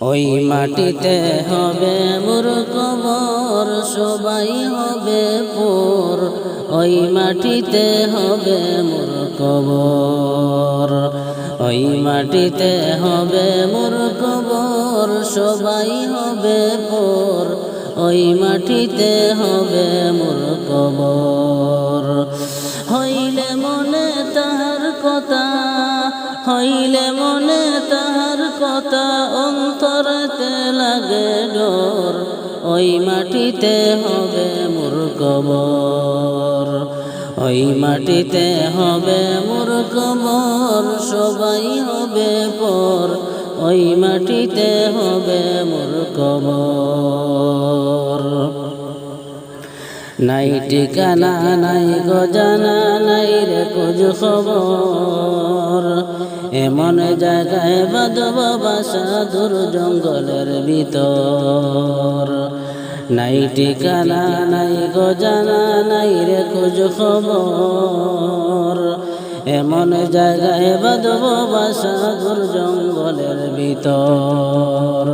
ওই মাটিতে হবে মোর কবর সবাই হবে পোর। ওই মাটিতে হবে মোর কবর ওই মাটিতে হবে মোর কবর সবাই হবে পোর। ওই মাটিতে হবে মোর। কবর হইলে মনে তাহার কথা, হইলে মনে তাহার কথা অন্তরতে লাগে ডর, ওই মাটিতে হবে মোর কবর। ওই মাটিতে হবে মোর কবর, সবাই হবে পর, ওই মাটিতে হবে মোর কবর। নাই ঠিকানা, নাই গজানা, নাই রে কুজ খবর। এমন জায়গায় বাদব বাসা দূর জঙ্গলের ভিতর। নাই ঠিকানা, নাই গজানা, নাই রে কুজ খবর। এমন জায়গায় বাদব বাসা দূর জঙ্গলের ভিতর।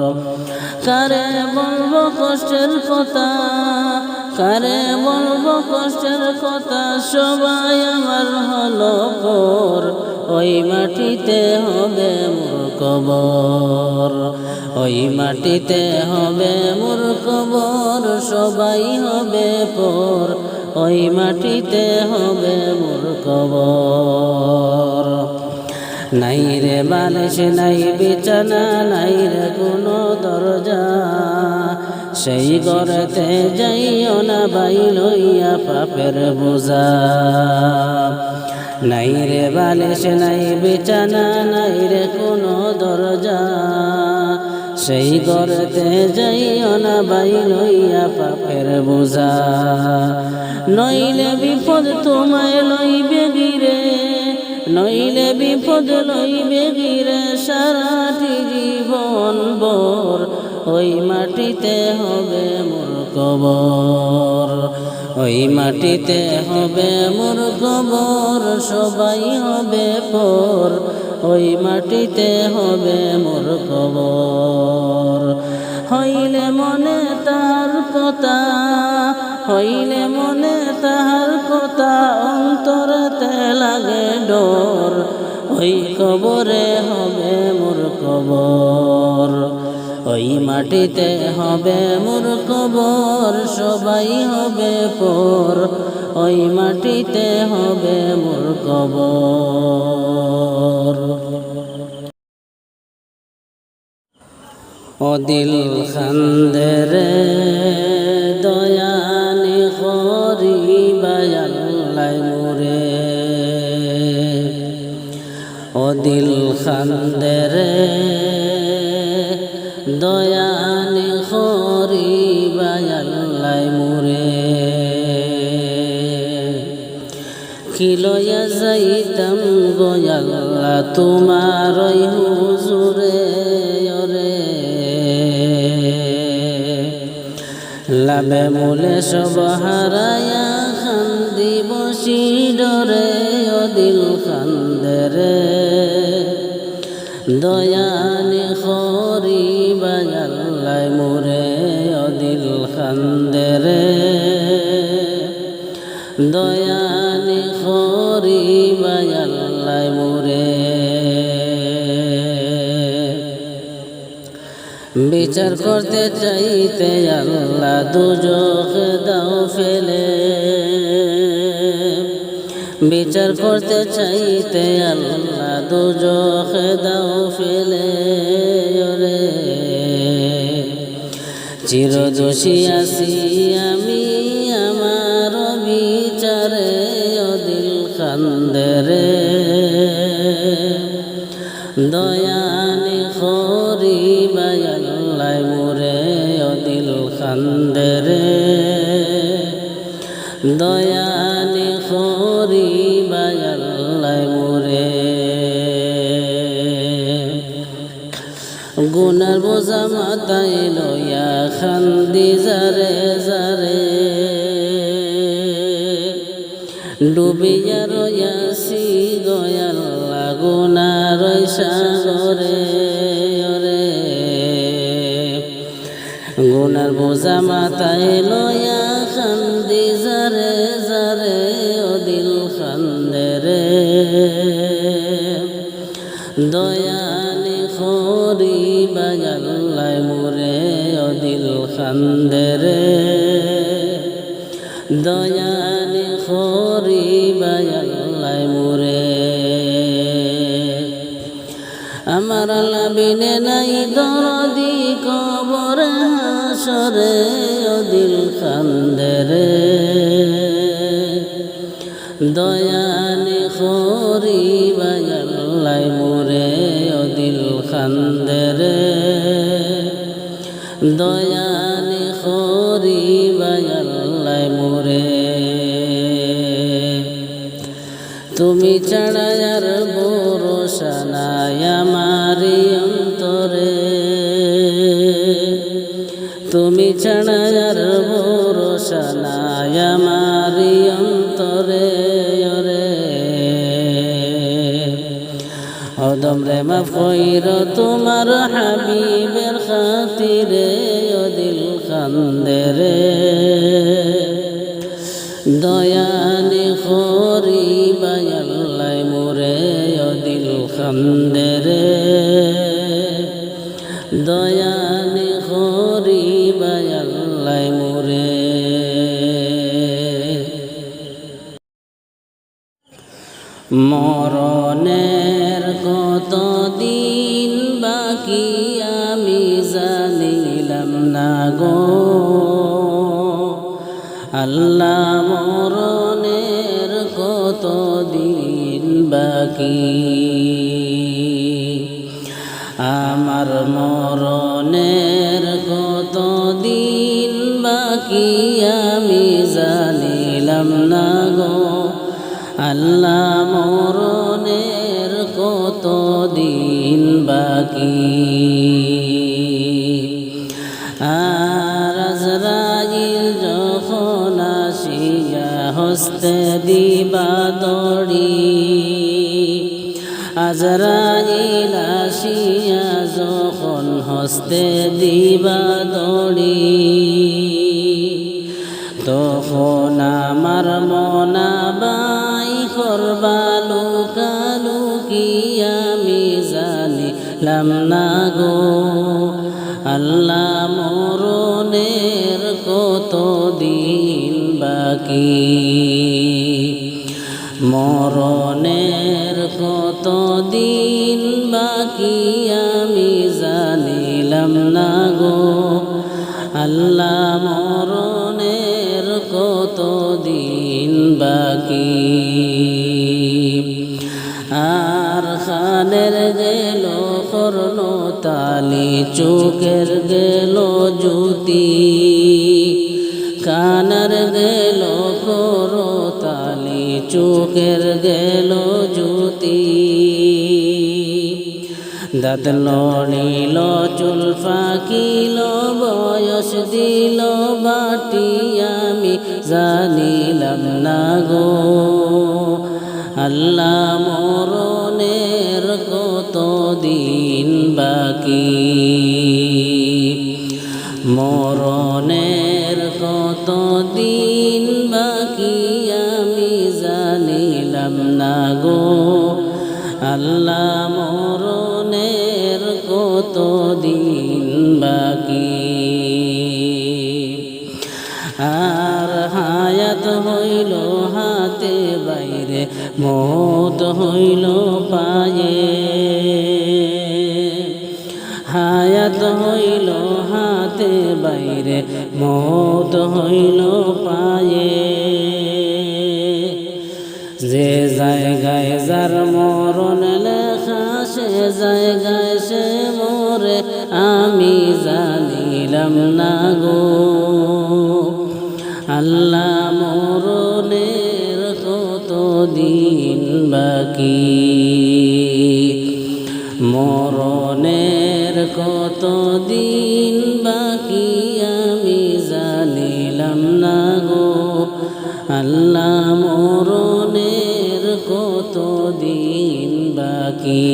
কারে বলব কষ্টের কথা? কারে বলব কষ্টের কথা? সবাই আমার হলো পর। ওই মাটিতে হবে মোর কবর। ওই মাটিতে হবে মোর কবর। সবাই হবে পর। ওই মাটিতে হবে মোর কবর। নাই রে বালিশ, নাই বিছানা, নাই রে কোনো দরজা। সেই গড়তে যাইও না বাই লইয়া পাপের বোঝা। নাই রে বালিশ, নাই বিছানা, নাই রে কোনো দরজা। সেই গড়তে যাইও না বাই লইয়া পাপের বোঝা। নইলে বিপদ তোমায় লইবে গিরে নইলে বিপদ লইবে গিরে সারাটি জীবন বর ওই মাটিতে হবে মোর কবর, ওই মাটিতে হবে মোর কবর, সবাই হবে পর। ওই মাটিতে হবে মোর কবর। হইলে মনে তার কথা, হইলে মনে তাহার কথা অন্তরতে লাগে ডর, ওই কবরে হবে মোর কবর। ওই মাটিতে হবে মোর কবর, সবাই হবে পর। ওই মাটিতে হবে মোর কবর। ও দিল খান্দের খান্দের দয়ানি হরি বায়াল্লাই মোরে। কিলয়া যাইতাম গয়াল্লা তোমার হুজুরে ওরে। লাভে মূলে সব হারায়া খান্দি বসি ডরে ও দিল খান্দরে। দয়ানি খরি বাজাল্লাই মোরে অদিল দিল খান্দরে। দয়ানি খরি বাজাল্লাই মোরে। বিচার করতে চাইতে আল্লাহ দুজখ দাও ফেলে। বিচার করতে চাইতে আল্লাহ দুজখ দাও ফেলে রে চিরদোষী আসি আমি আমার বিচারে দিল খান্দরে। দয়ানি খরি বায়াল্লাই মোরে দিল খান্দরে। দয়ানি মাথায় খান্দি জারে জারে ডুবিয়া রয়াসি গয়াল গুনার সাগরে, ওরে। গুনার বোঝা মাথায় লয়া খান্দি জারে জারে ও দিল খান্দে রে দয়ানি দিল খান্দে রে দয়ানি খরি বাজাল্লাই মোরে। আমার লাবিনে নাই দরদি কবর হাসরে ও দিল খান্দে রে দয়ানি খরি বাজাল্লাই মোরে ও দিল রে তুমি ছাড়া আর ভরসা আমার অন্তরে। তুমি ছাড়া আর ভরসা আমার অন্তরে, ওরে। অদম রে, মাফ কইর তোমার হাবিবের খাতিরে, ও দিল খান্দে রে দয়ানি দিল খান্দে রে দয়ানি খরি বায়াল্লাই মোরে। মরণের কত দিন বাকি আমি জানিলাম না গো। আল্লাহ মরণের কত দিন বাকি আমার মরণের কত দিন বাকি আমি জানিলাম না গো। আল্লাহ, মরণের কত দিন বাকি? আর যখন হস্তে দিবা দড়ি আজরাইল যখন হস্তে দিবা দড়ি, তখন আমার মনা বাই করবালু কালু কি আমি জানিলাম, না গো, আল্লাহ মরণের কত দিন বাকি? মরণের কত দিন বাকি আমি জানিলাম না গো। আল্লাহ, মরণের কত দিন বাকি। আর খানের গেল কর্ণ তালি, চোখের গেল জ্যোতি। চোখের গেল জ্যোতি। দাঁত লড়িল চুল ফাঁকিল, বয়স দিল বাটি, আমি জানিলাম না গো। আল্লাহ মরণের কত দিন বাকি। মরণের আল্লাহ মরণের কত দিন বাকি? আর হায়াত হইল হাতে বাইরে, মত হইল পায়ে। হায়াত হইল হাতে বাইরে, মত হইল পায়ে। যে জায়গায় যার সে জায়গায় সে মোরে, আমি জানিলাম না গো। আল্লাহ মরণের কত দিন বাকি? মরণের কত দিন বাকি, আমি জানিলাম না গো। আল্লাহ মরণের বাকি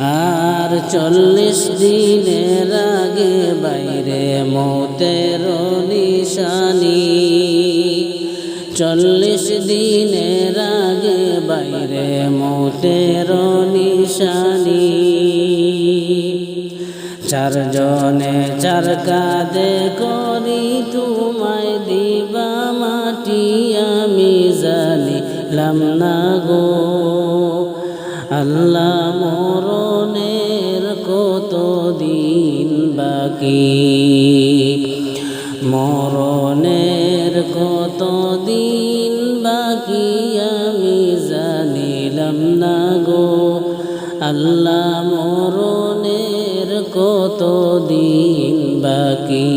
আর চল্লিশ দিনের আগে বাইরে মতের নিশানি। চল্লিশ দিনের আগে বাইরে মতের নিশানি। চারজনে চার কাদে করি তোমায় দিবা মাটি, আমি জানিলাম না গো। আল্লাহ মরণের কত দিন বাকি? মরণের কত দিন বাকি আমি জানিলাম না গো। আল্লাহ মরণের কত দিন বাকি?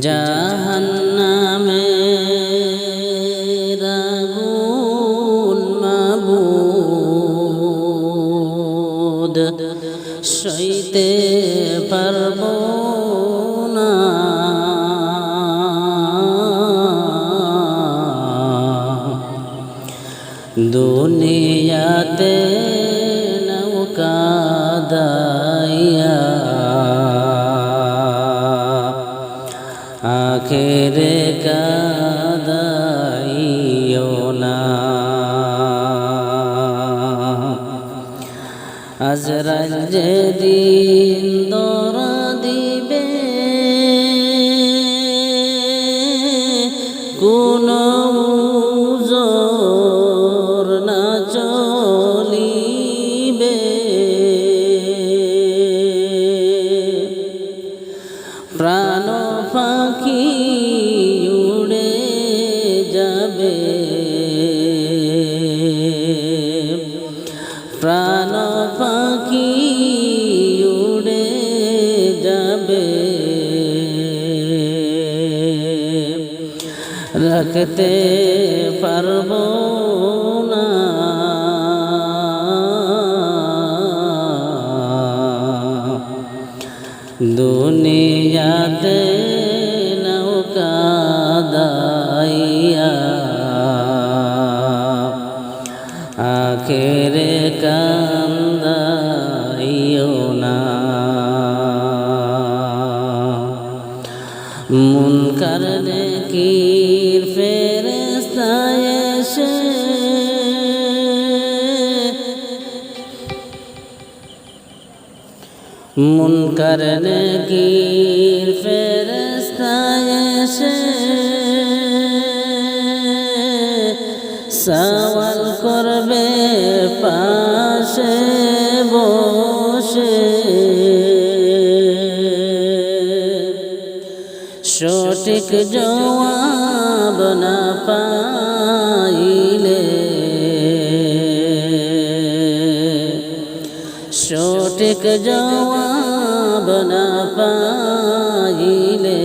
জাহান্নামে te আজরাল যেদিন রাখতে পারব না। মুনকার নেকির ফেরেস্তায় এসে। মুনকার নেকির ফেরেস্তায় এসে। সওয়াল করবে পাশে বসে। সঠিক জবাব না পাইলে। সঠিক জবাব না পাইলে।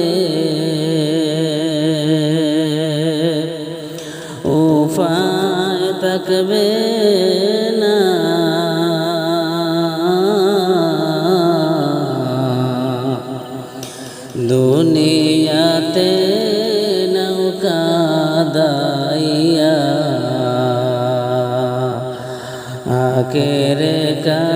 উপায় থাকবে না। দাইয়া আকেরে কা